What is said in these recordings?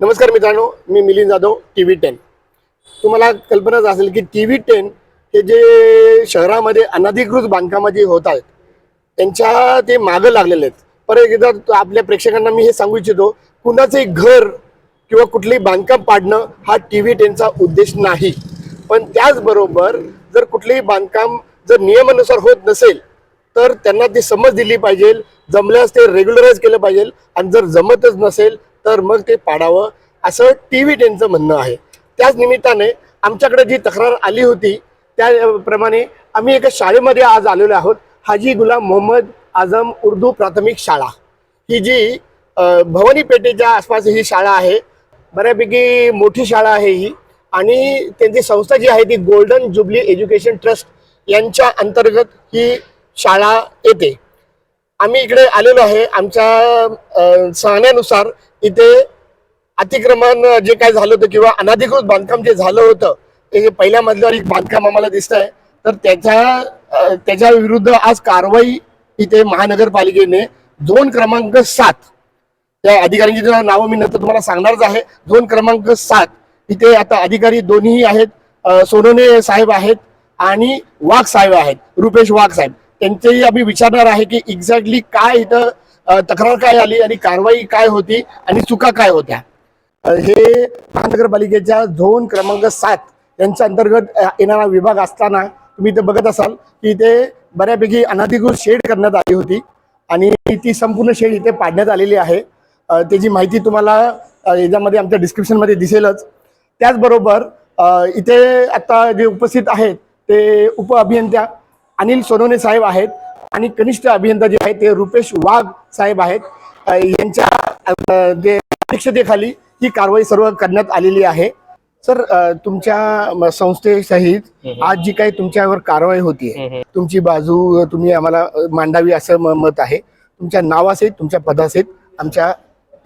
नमस्कार मित्रांनो मी Milind Jadhav T V ten. तुम्हाला कल्पनाच असेल की टी व्ही टेन हे जे शहरामध्ये अनधिकृत बांधकामं जी होत आहेत त्यांच्या ते मागं लागलेले आहेत. पर एकदा तो आपल्या प्रेक्षकांना मी हे सांगू इच्छितो कुणाचंही घर किंवा कुठलंही बांधकाम पाडणं हा टी व्ही टेनचा उद्देश नाही. पण त्याचबरोबर जर कुठलेही बांधकाम जर नियमानुसार होत नसेल तर त्यांना ती समज दिली पाहिजे जमल्यास ते रेग्युलराईज केलं पाहिजे. आणि जर जमतच नसेल तर मग ते पाडावं असं टी व्ही टेनचं म्हणणं आहे. त्याच निमित्ताने आमच्याकडे जी तक्रार आली होती त्याप्रमाणे आम्ही एका शाळेमध्ये आज आलेलो आहोत. हाजी गुलाम मोहम्मद आझम उर्दू प्राथमिक शाळा. ही जी भवानी पेठेच्या आसपास ही शाळा आहे बऱ्यापैकी मोठी शाळा आहे ही. आणि त्यांची संस्था जी आहे ती गोल्डन जुबली एज्युकेशन ट्रस्ट यांच्या अंतर्गत ही शाळा येते. आम्ही इकडे आलेलो आहे. आमच्या सांगण्यानुसार इथे अतिक्रमण जे काय झालं होतं किंवा अनधिकृत बांधकाम जे झालं होतं ते पहिल्या मजल्यावर एक बांधकाम आम्हाला दिसत आहे तर त्याच्या त्याच्या विरुद्ध आज कारवाई इथे महानगरपालिकेने झोन क्रमांक सात त्या अधिकाऱ्यांची नावं मी नंतर तुम्हाला सांगणारच आहे. झोन क्रमांक सात इथे आता अधिकारी दोन्ही आहेत सोनोने साहेब आहेत आणि वाघ साहेब आहेत रुपेश वाघ साहेब. त्यांचेही आम्ही विचारणार आहे की एक्झॅक्टली काय इथं तक्रार काय आली आणि कारवाई काय होती आणि चुका काय होत्या? हे महानगरपालिकेच्या झोन क्रमांक सात यांच्या अंतर्गत येणारा विभाग असताना तुम्ही इथे बघत असाल की इथे बऱ्यापैकी अनधिकृत शेड करण्यात आली होती आणि ती संपूर्ण शेड इथे पाडण्यात आलेली आहे. त्याची माहिती तुम्हाला याच्यामध्ये आमच्या डिस्क्रिप्शनमध्ये दिसेलच. त्याचबरोबर इथे आता जे उपस्थित आहेत ते उप अभियंत्या अनिल सोनवणे साहेब आहेत. आणि कनिष्ठ अभियंता जे आहेत ते रुपेश वाघ साहेब आहेत. यांच्या जे अध्यक्षतेखाली ही कारवाई सर्व करण्यात आलेली आहे. सर तुमच्या संस्थेसहित आज जी काही तुमच्यावर कारवाई होतीये तुमची बाजू तुम्ही आम्हाला मांडावी असं मत आहे. तुमच्या नावासहित तुमच्या पदासहित आमच्या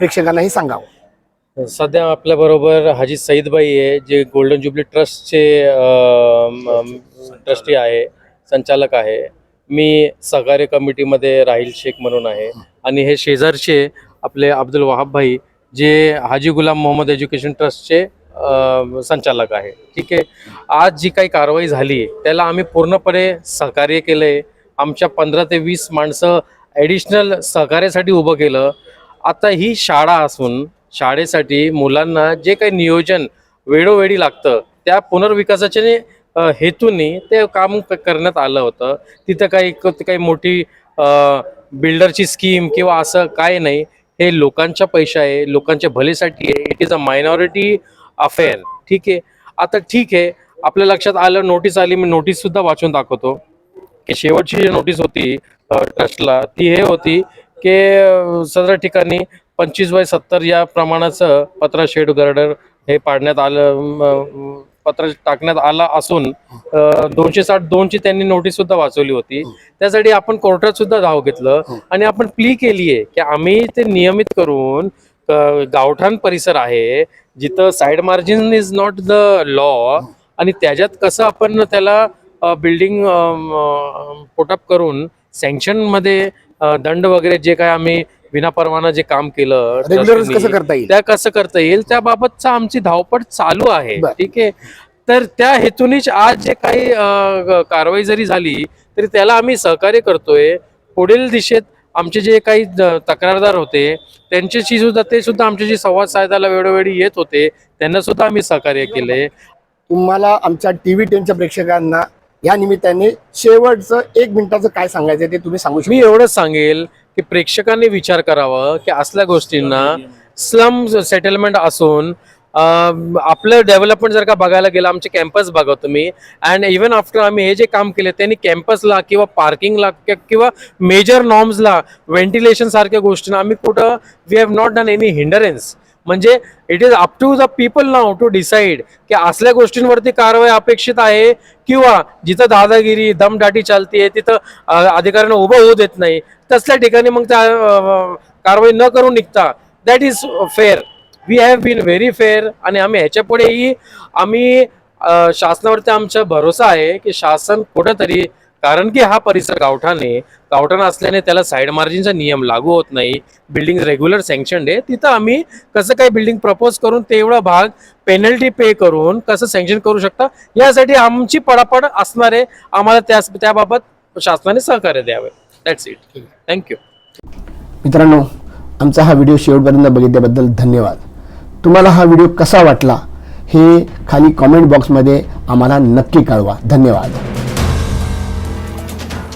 प्रेक्षकांनाही सांगावं. सध्या आपल्या बरोबर हाजी सईदबाई आहे जे गोल्डन जुबली ट्रस्टचे ट्रस्टी आहे संचालक आहे. मी सहकार्य कमिटीमध्ये राहील शेख म्हणून आहे. आणि हे शेजारचे आपले अब्दुल वहाब भाई जे हाजी गुलाम मोहम्मद एज्युकेशन ट्रस्टचे संचालक आहे. ठीक आहे? आज जी काही कारवाई झाली त्याला आम्ही पूर्णपणे सहकार्य केलंय. आमच्या पंधरा ते वीस माणसं ॲडिशनल सहकार्यासाठी उभं केलं. आता ही शाळा असून शाळेसाठी मुलांना जे काही नियोजन वेळोवेळी लागतं त्या पुनर्विकासाच्या हेतूने ते काम करण्यात आलं होतं. तिथं काही काही मोठी बिल्डरची स्कीम किंवा असं काय नाही. हे लोकांच्या पैसे आहे लोकांच्या भलेसाठी आहे. It is a minority affair ठीक आहे? आता ठीक आहे. आपल्या लक्षात आलं नोटीस आली मी नोटीस सुद्धा वाचून दाखवतो. की शेवटची जी नोटीस होती ट्रस्टला ती हे होती की सदर ठिकाणी पंचवीस बाय सत्तर या प्रमाणाचं पत्रा शेड गर्डर हे पाडण्यात आलं पत्र टाकण्यात आला असून दोनशे साठ दोनची त्यांनी नोटीस सुद्धा वाचवली होती. त्यासाठी आपण कोर्टात सुद्धा धाव घेतलं आणि आपण प्ली केली आहे की आम्ही ते नियमित करून गावठाण परिसर आहे जिथं side margin is not the law आणि त्याच्यात कसं आपण त्याला बिल्डिंग पोटअप करून सँक्शनमध्ये दंड वगैरे जे काय आम्ही विनापरवाना जे काम केलं कसं करता येईल? त्या कसं करता येईल? त्याबाबतचा आमची धावपळ चालू आहे. ठीक आहे? तर त्या हेतूनेच आज जे काही कारवाई जरी झाली तरी त्याला आम्ही सहकार्य करतोय. पुढील दिशेत आमचे जे काही तक्रारदार होते त्यांच्याशी सुद्धा ते सुद्धा आमच्याशी संवाद साधायला वेळोवेळी येत होते. त्यांना सुद्धा आम्ही सहकार्य केले तुम्हाला आमच्या टी व्ही टेनच्या प्रेक्षकांना या निमित्ताने शेवटचं एक मिनिटाचं काय सांगायचं ते तुम्ही सांगू मी एवढंच सांगेल की प्रेक्षकांनी विचार करावा की असल्या गोष्टींना स्लम सेटलमेंट असून आपलं डेव्हलपमेंट जर का बघायला गेलं आमचे कॅम्पस बघा तुम्ही. अँड इवन आफ्टर आम्ही हे जे काम केले त्यांनी कॅम्पसला किंवा पार्किंगला किंवा मेजर नॉर्म्सला व्हेंटिलेशन सारख्या गोष्टींना आम्ही कुठं we have not done any hindrance म्हणजे it is up to the people now to decide की असल्या गोष्टींवरती कारवाई अपेक्षित आहे किंवा जिथं दादागिरी दमदाटी चालतीये तिथं अधिकाऱ्यांना उभं होऊ देत नाही तसल्या ठिकाणी मग त्या कारवाई न करून निघता that is fair we have been very fair आणि आम्ही ह्याच्या पुढेही आम्ही शासनावरती आमचा भरोसा आहे की शासन कुठंतरी कारण की हा परिसर गावठाण आहे गावठाण असल्याने त्याला साईड मार्जिनचा नियम लागू होत नाही. बिल्डिंग रेग्युलर सँक्शन आहे. तिथं आम्ही कसं काय बिल्डिंग प्रपोज करून तेवढा भाग पेनल्टी पे करून कसं सँक्शन करू शकता? यासाठी आमची पडापड असणार आहे. आम्हाला त्या त्याबाबत शासनाने सहकार्य द्यावे. दॅट्स इट थँक्यू मित्रांनो आमचा हा व्हिडिओ शेवटपर्यंत बघितल्याबद्दल धन्यवाद. तुम्हाला हा व्हिडिओ कसा वाटला हे खाली कॉमेंट बॉक्समध्ये आम्हाला नक्की कळवा. धन्यवाद.